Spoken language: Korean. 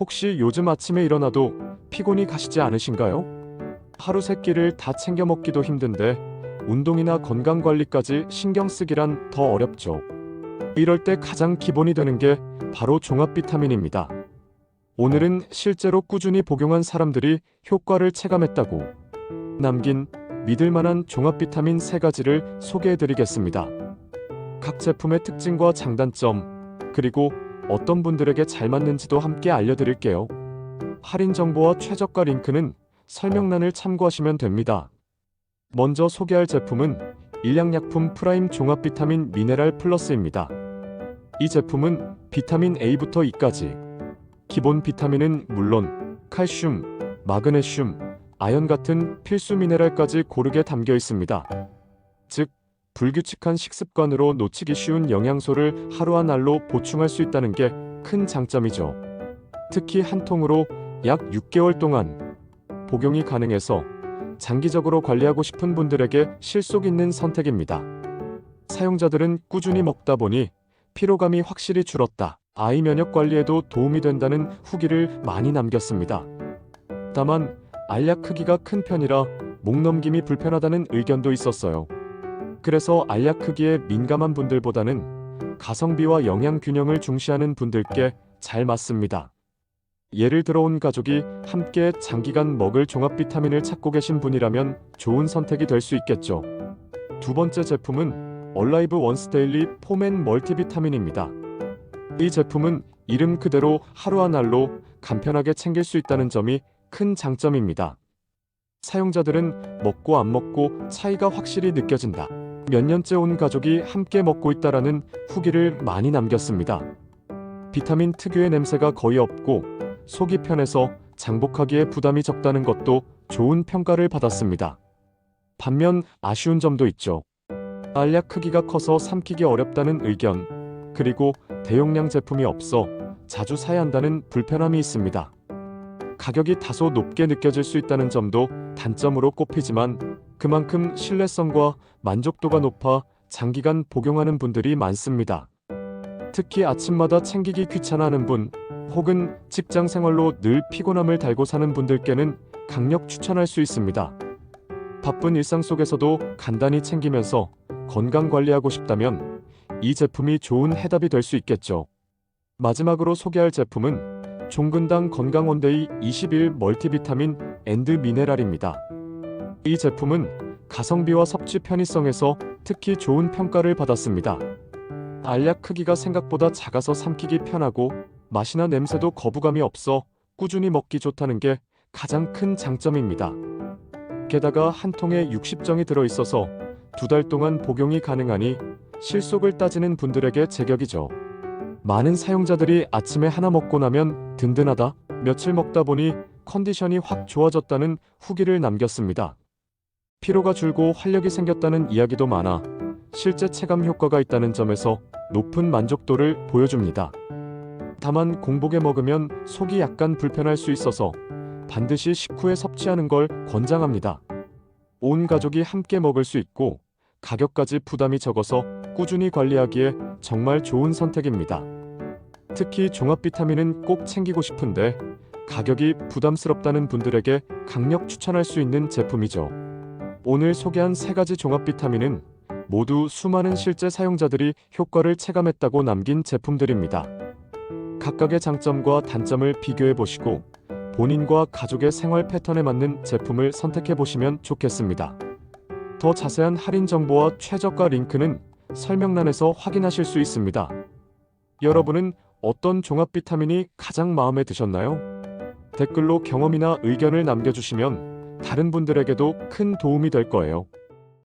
혹시 요즘 아침에 일어나도 피곤이 가시지 않으신가요? 하루 세 끼를 다 챙겨 먹기도 힘든데 운동이나 건강 관리까지 신경 쓰기란 더 어렵죠. 이럴 때 가장 기본이 되는 게 바로 종합 비타민입니다. 오늘은 실제로 꾸준히 복용한 사람들이 효과를 체감했다고 남긴 믿을 만한 종합 비타민 세 가지를 소개해 드리겠습니다. 각 제품의 특징과 장단점, 그리고 어떤 분들에게 잘 맞는지도 함께 알려드릴게요. 할인 정보와 최저가 링크는 설명란을 참고하시면 됩니다. 먼저 소개할 제품은 일양약품 프라임 종합 비타민 미네랄 플러스입니다. 이 제품은 비타민 A부터 E까지 기본 비타민은 물론 칼슘, 마그네슘, 아연 같은 필수 미네랄까지 고르게 담겨 있습니다. 즉, 불규칙한 식습관으로 놓치기 쉬운 영양소를 하루 한 알로 보충할 수 있다는 게 큰 장점이죠. 특히 한 통으로 약 6개월 동안 복용이 가능해서 장기적으로 관리하고 싶은 분들에게 실속 있는 선택입니다. 사용자들은 꾸준히 먹다 보니 피로감이 확실히 줄었다. 아이 면역 관리에도 도움이 된다는 후기를 많이 남겼습니다. 다만 알약 크기가 큰 편이라 목 넘김이 불편하다는 의견도 있었어요. 그래서 알약 크기에 민감한 분들보다는 가성비와 영양 균형을 중시하는 분들께 잘 맞습니다. 예를 들어 온 가족이 함께 장기간 먹을 종합 비타민을 찾고 계신 분이라면 좋은 선택이 될 수 있겠죠. 두 번째 제품은 얼라이브 원스데일리 포맨 멀티비타민입니다. 이 제품은 이름 그대로 하루 한 알로 간편하게 챙길 수 있다는 점이 큰 장점입니다. 사용자들은 먹고 안 먹고 차이가 확실히 느껴진다. 몇 년째 온 가족이 함께 먹고 있다라는 후기를 많이 남겼습니다. 비타민 특유의 냄새가 거의 없고 속이 편해서 장복하기에 부담이 적다는 것도 좋은 평가를 받았습니다. 반면 아쉬운 점도 있죠. 알약 크기가 커서 삼키기 어렵다는 의견, 그리고 대용량 제품이 없어 자주 사야 한다는 불편함이 있습니다. 가격이 다소 높게 느껴질 수 있다는 점도 단점으로 꼽히지만 그만큼 신뢰성과 만족도가 높아 장기간 복용하는 분들이 많습니다. 특히 아침마다 챙기기 귀찮아하는 분, 혹은 직장 생활로 늘 피곤함을 달고 사는 분들께는 강력 추천할 수 있습니다. 바쁜 일상 속에서도 간단히 챙기면서 건강 관리하고 싶다면 이 제품이 좋은 해답이 될 수 있겠죠. 마지막으로 소개할 제품은 종근당 건강원데이 21 멀티비타민 앤드 미네랄입니다. 이 제품은 가성비와 섭취 편의성에서 특히 좋은 평가를 받았습니다. 알약 크기가 생각보다 작아서 삼키기 편하고 맛이나 냄새도 거부감이 없어 꾸준히 먹기 좋다는 게 가장 큰 장점입니다. 게다가 한 통에 60정이 들어있어서 두 달 동안 복용이 가능하니 실속을 따지는 분들에게 제격이죠. 많은 사용자들이 아침에 하나 먹고 나면 든든하다, 며칠 먹다 보니 컨디션이 확 좋아졌다는 후기를 남겼습니다. 피로가 줄고 활력이 생겼다는 이야기도 많아 실제 체감 효과가 있다는 점에서 높은 만족도를 보여줍니다. 다만 공복에 먹으면 속이 약간 불편할 수 있어서 반드시 식후에 섭취하는 걸 권장합니다. 온 가족이 함께 먹을 수 있고 가격까지 부담이 적어서 꾸준히 관리하기에 정말 좋은 선택입니다. 특히 종합 비타민은 꼭 챙기고 싶은데 가격이 부담스럽다는 분들에게 강력 추천할 수 있는 제품이죠. 오늘 소개한 세 가지 종합 비타민은 모두 수많은 실제 사용자들이 효과를 체감했다고 남긴 제품들입니다. 각각의 장점과 단점을 비교해 보시고 본인과 가족의 생활 패턴에 맞는 제품을 선택해 보시면 좋겠습니다. 더 자세한 할인 정보와 최저가 링크는 설명란에서 확인하실 수 있습니다. 여러분은 어떤 종합 비타민이 가장 마음에 드셨나요? 댓글로 경험이나 의견을 남겨주시면 다른 분들에게도 큰 도움이 될 거예요.